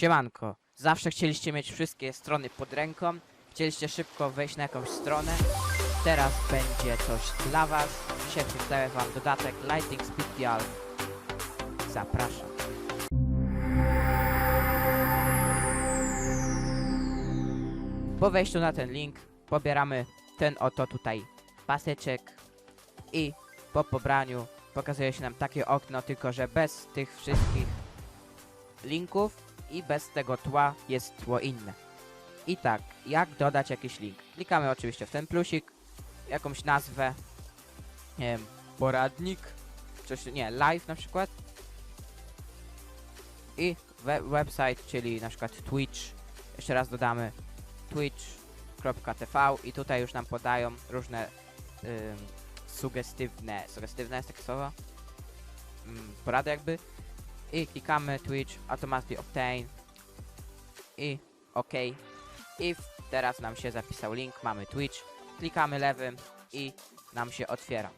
Siemanko, zawsze chcieliście mieć wszystkie strony pod ręką, chcieliście szybko wejść na jakąś stronę. Teraz będzie coś dla was. Dzisiaj przedstawię wam dodatek Lighting Special. Zapraszam. Po wejściu na ten link pobieramy ten oto tutaj paseczek i po pobraniu pokazuje się nam takie okno, tylko że bez tych wszystkich linków i bez tego tła jest tło inne. I tak, jak dodać jakiś link? Klikamy oczywiście w ten plusik, jakąś nazwę, nie wiem, poradnik, coś, nie, live na przykład i we website, czyli na przykład Twitch, jeszcze raz dodamy twitch.tv i tutaj już nam podają różne sugestywne, sugestywne jest takie słowo? Porady jakby i klikamy Twitch Automatically Obtain i OK i teraz nam się zapisał link, mamy Twitch, klikamy lewym i nam się otwiera.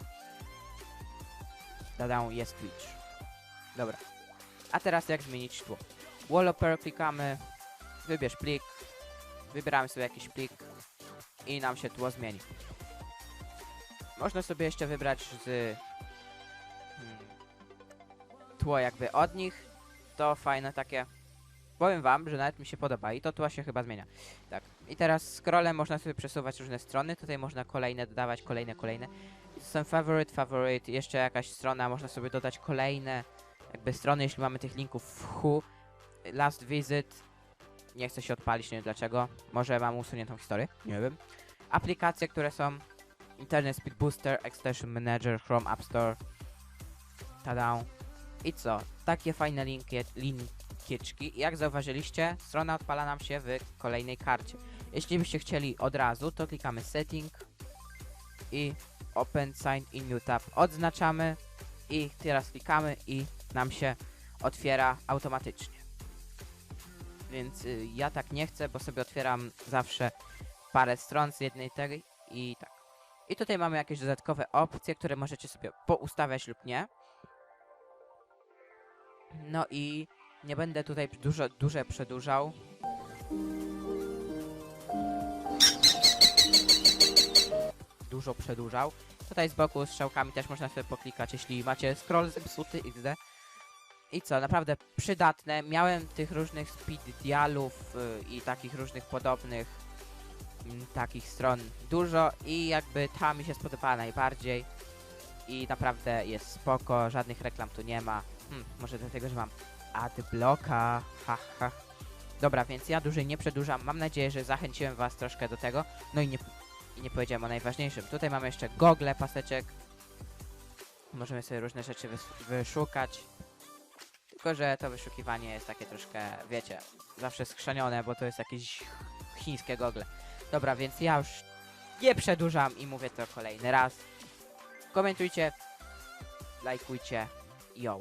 Dodam, jest Twitch. Dobra. A teraz jak zmienić tło? Wallpaper klikamy, wybierz plik, wybieramy sobie jakiś plik i nam się tło zmieni. Można sobie jeszcze wybrać z tło jakby od nich. To fajne takie. Powiem wam, że nawet mi się podoba i to tło się chyba zmienia. Tak. I teraz scrollem można sobie przesuwać różne strony. Tutaj można kolejne dodawać, kolejne, kolejne. To są favorite, favorite, jeszcze jakaś strona, można sobie dodać kolejne jakby strony, jeśli mamy tych linków w hu. Last visit. Nie chcę się odpalić, nie wiem dlaczego. Może mam usuniętą historię, nie wiem. Aplikacje, które są Internet Speed Booster, Extension Manager, Chrome App Store. Tada. I co? Takie fajne linkie, linkieczki. Jak zauważyliście, strona odpala nam się w kolejnej karcie. Jeśli byście chcieli od razu, to klikamy Setting i Open Sign in New Tab. Odznaczamy i teraz klikamy i nam się otwiera automatycznie. Więc y, ja tak nie chcę, bo sobie otwieram zawsze parę stron z jednej tej i tak. I tutaj mamy jakieś dodatkowe opcje, które możecie sobie poustawiać lub nie. No i nie będę tutaj dużo, dużo przedłużał. Dużo przedłużał. Tutaj z boku strzałkami też można sobie poklikać, jeśli macie scroll zepsuty XD. I co, naprawdę przydatne. Miałem tych różnych speed dialów y, i takich różnych podobnych mm, takich stron dużo i jakby ta mi się spodobała najbardziej. I naprawdę jest spoko, żadnych reklam tu nie ma. Hmm, może dlatego, że mam adblocka. Ha, ha. Dobra, więc ja dłużej nie przedłużam. Mam nadzieję, że zachęciłem was troszkę do tego. No i nie, i nie powiedziałem o najważniejszym. Tutaj mamy jeszcze gogle, paseczek. Możemy sobie różne rzeczy wys- wyszukać. Tylko, że to wyszukiwanie jest takie troszkę, wiecie, zawsze skrzanione, bo to jest jakieś ch- chińskie gogle. Dobra, więc ja już nie przedłużam i mówię to kolejny raz. Komentujcie, lajkujcie, yo.